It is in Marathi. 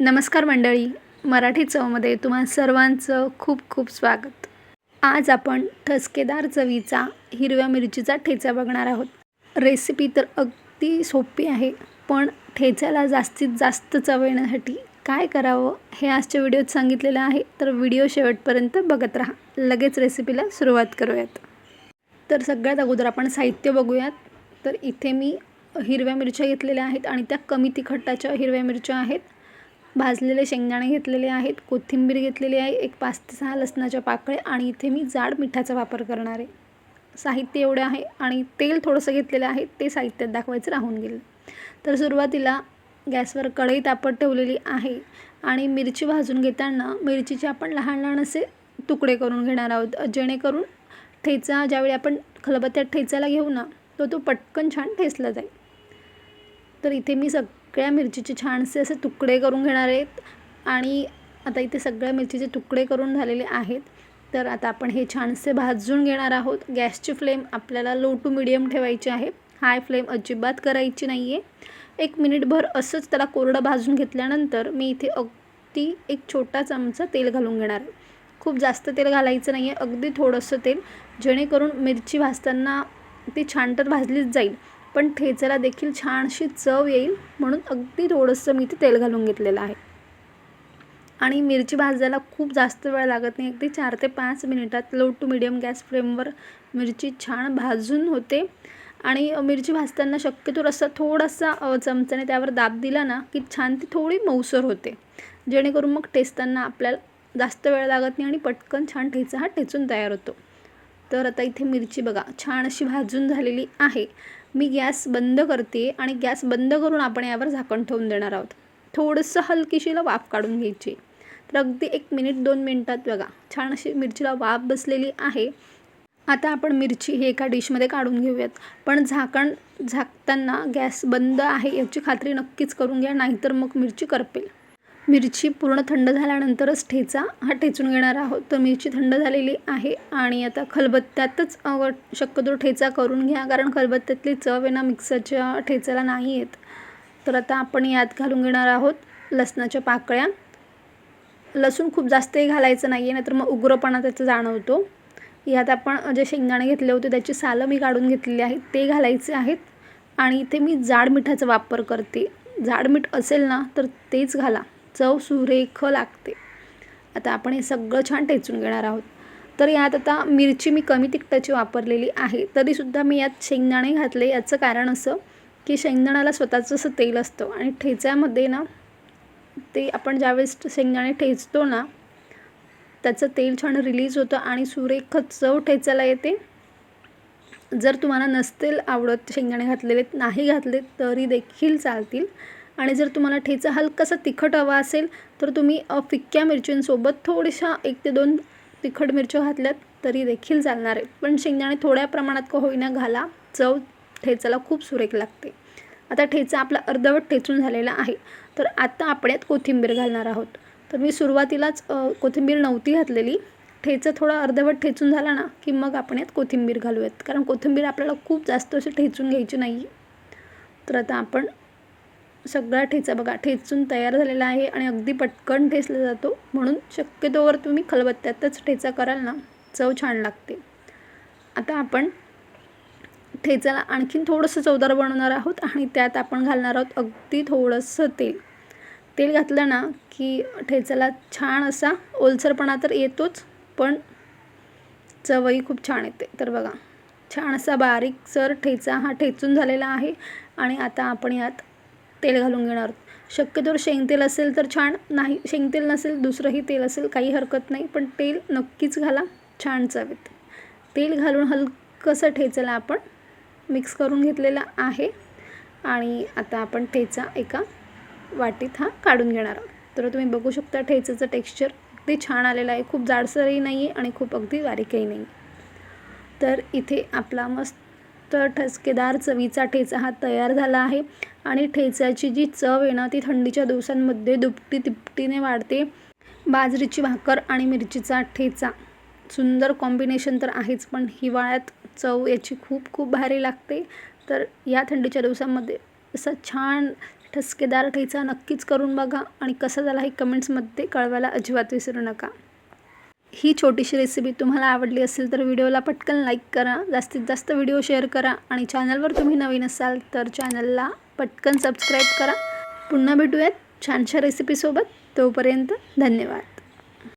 नमस्कार मंडळी मराठी चवमध्ये तुम्हा सर्वांचं खूप खूप स्वागत. आज आपण ठसकेदार चवीचा हिरव्या मिरचीचा ठेचा बघणार आहोत. रेसिपी तर अगदी सोपी आहे पण ठेच्याला जास्तीत जास्त चव येण्यासाठी काय करावं हे आजच्या व्हिडिओत सांगितलेलं आहे तर व्हिडिओ शेवटपर्यंत बघत राहा. लगेच रेसिपीला सुरुवात करूयात. तर सगळ्यात अगोदर आपण साहित्य बघूयात. तर इथे मी हिरव्या मिरच्या घेतलेल्या आहेत आणि त्या कमी तिखटाच्या हिरव्या मिरच्या आहेत. भाजलेले शेंगदाणे घेतलेले आहेत कोथिंबीर घेतलेली आहे एक पाच ते सहा लसणाच्या पाकळ्या आणि इथे मी जाड मिठाचा वापर करणार आहे. साहित्य एवढे आहे आणि तेल थोडंसं घेतलेलं आहे ते साहित्यात दाखवायचं राहून गेलं. तर सुरुवातीला गॅसवर कढई तापत ठेवलेली आहे आणि मिरची भाजून घेताना मिरचीचे आपण लहान लहान असे तुकडे करून घेणार आहोत जेणेकरून ठेचा ज्यावेळी आपण खलबत्त्यात ठेचायला घेऊ ना तो तो पटकन छान ठेचला जाईल. तर इथे मी सग सगळ्या मिरचीचे छानसे असे तुकडे करून घेणार आहेत. आणि आता इथे सगळ्या मिरचीचे तुकडे करून झालेले आहेत. तर आता आपण हे छानसे भाजून घेणार आहोत. गॅसची फ्लेम आपल्याला लो टू मिडियम ठेवायची आहे. हाय फ्लेम अजिबात करायची नाही आहे एक मिनिटभर असंच त्याला कोरडं भाजून घेतल्यानंतर मी इथे अगदी एक छोटा चमचा तेल घालून घेणार. आहे खूप जास्त तेल घालायचं नाही आहे अगदी थोडंसं तेल. जेणेकरून मिरची भाजताना ती छान तर भाजलीच जाईल. पण ठेचाला देखील छानशी चव येईल म्हणून अगदी थोडंसं मी ते तेल घालून घेतलेलं आहे. आणि मिरची भाजायला खूप जास्त वेळ लागत नाही. अगदी चार ते पाच मिनिटात लो टू मिडियम गॅस फ्लेमवर मिरची छान भाजून होते. आणि मिरची भाजताना शक्यतो रस्सा थोडासा चमच्याने त्यावर दाब दिला ना की छान ती थोडी मऊसर होते. जेणेकरून मग टेचताना आपल्याला जास्त वेळ लागत नाही आणि पटकन छान ठेचा हा ठेचून तयार होतो. तर आता इथे मिरची बघा छान अशी भाजून झालेली आहे. मी गॅस बंद करते आणि गॅस बंद करून आपण यावर झाकण ठेवून देणार आहोत. थोडंसं हलकीशीला वाफ काढून घ्यायची. तर अगदी एक मिनिट दोन मिनटात बघा. छान अशी मिरचीला वाफ बसलेली आहे. आता आपण मिरची हे एका डिशमध्ये काढून घेऊयात. पण झाकण झाकताना गॅस बंद आहे याची खात्री नक्कीच करून घ्या नाहीतर मग मिरची करपेल. मिरची पूर्ण थंड झाल्यानंतरच ठेचा. हा ठेचून घेणार आहोत. तर मिरची थंड झालेली आहे आणि आता खलबत्त्यातच शक्यतो ठेचा करून घ्या. कारण खलबत्त्यातली चव आहे ना मिक्सरच्या ठेचाला नाही येत. तर आता आपण यात घालून घेणार आहोत लसणाच्या पाकळ्या. लसूण खूप जास्तही घालायचं नाही आहे नाहीतर मग उग्रपणा त्याचा जाणवतो. यात आपण जे शेंगदाणे घेतले होते त्याची सालं मी काढून घेतलेली आहेत ते घालायचे आहेत. आणि इथे मी जाड मिठाचा वापर करते. जाड मीठ असेल ना तर तेच घाला. चव सुरेख लागते. आता आपण हे सगळं छान टेचून घेणार आहोत. तर यात आता मिरची मी कमी तिखटाची वापरलेली आहे. तरीसुद्धा मी यात शेंगदाणे घातले. याचं कारण असं की शेंगदाण्याला स्वतःचं असं तेल असतं आणि ठेच्यामध्ये ना ते आपण ज्यावेळेस शेंगदाणे ठेचतो ना त्याचं तेल छान रिलीज होतं आणि सुरेख चव ठेचायला येते. जर तुम्हाला नसतील आवडत शेंगदाणे घातलेले नाही घातले तरी देखील चालतील. आणि जर तुम्हाला ठेचा हलकासा तिखट हवा असेल तर तुम्ही फिक्क्या मिरचींसोबत थोड्याशा एक ते दोन तिखट मिरच्या घातल्यात तरी देखील चालणार आहे. पण शेंगदाणे थोड्या प्रमाणात का होईना घाला चव ठेचाला खूप सुरेख लागते. आता ठेचा आपला अर्धवट ठेचून झालेला आहे. तर आता आपण यात कोथिंबीर घालणार आहोत. तर मी सुरुवातीलाच कोथिंबीर नव्हती घातलेली. ठेचा थोडा अर्धवट ठेचून झाला ना की मग आपण यात कोथिंबीर घालूयात. कारण कोथिंबीर आपल्याला खूप जास्त अशी ठेचून घ्यायची नाही तर आता आपण सगळा ठेचा बघा ठेचून तयार झालेला आहे आणि अगदी पटकन ठेचला जातो. म्हणून शक्यतोवर तुम्ही खलबत्त्यातच ठेचा कराल ना चव छान लागते. आता आपण ठेचाला आणखीन थोडंसं चवदार बनवणार आहोत आणि त्यात आपण घालणार आहोत अगदी थोडंसं तेल. तेल घातलं ना की ठेचाला छान असा ओलसरपणा तर येतोच पण चवही खूप छान येते. तर बघा छान असा बारीक सर ठेचा हा ठेचून झालेला आहे आणि आता आपण यात तेल घालून घेणार. आहोत शक्यतोवर शेंगतेल असेल तर छान नाही शेंगतेल नसेल दुसरंही तेल असेल काही हरकत नाही पण तेल नक्कीच घाला छान चवेत. तेल घालून हलकंसं ठेचायला आपण मिक्स करून घेतलेला आहे. आणि आता आपण ठेचा एका वाटीत हा काढून घेणार आहोत. तर तुम्ही बघू शकता ठेचाचं टेक्स्चर अगदी छान आलेलं आहे. खूप जाडसरही नाही आहे आणि खूप अगदी बारीकही नाही तर इथे आपला मस्त तर ठसकेदार चवीचा ठेचा हा तयार झाला आहे आणि ठेचाची जी चव आहे ना ती थंडीच्या दिवसांमध्ये दुपटी तिपटीने वाढते. बाजरीची भाकर आणि मिरचीचा ठेचा. सुंदर कॉम्बिनेशन तर आहेच पण हिवाळ्यात चव याची खूप खूप भारी लागते. तर या थंडीच्या दिवसांमध्ये असं छान ठसकेदार ठेचा नक्कीच करून बघा आणि कसा झाला हे कमेंट्समध्ये कळवायला अजिबात विसरू नका. ही छोटीशी रेसिपी तुम्हाला आवडली असेल तर व्हिडिओला पटकन लाईक करा. जास्तीत जास्त व्हिडिओ शेअर करा आणि चॅनलवर तुम्ही नवीन असाल तर चॅनलला पटकन सबस्क्राईब करा. पुन्हा भेटूयात छानशा रेसिपीसोबत तोपर्यंत धन्यवाद.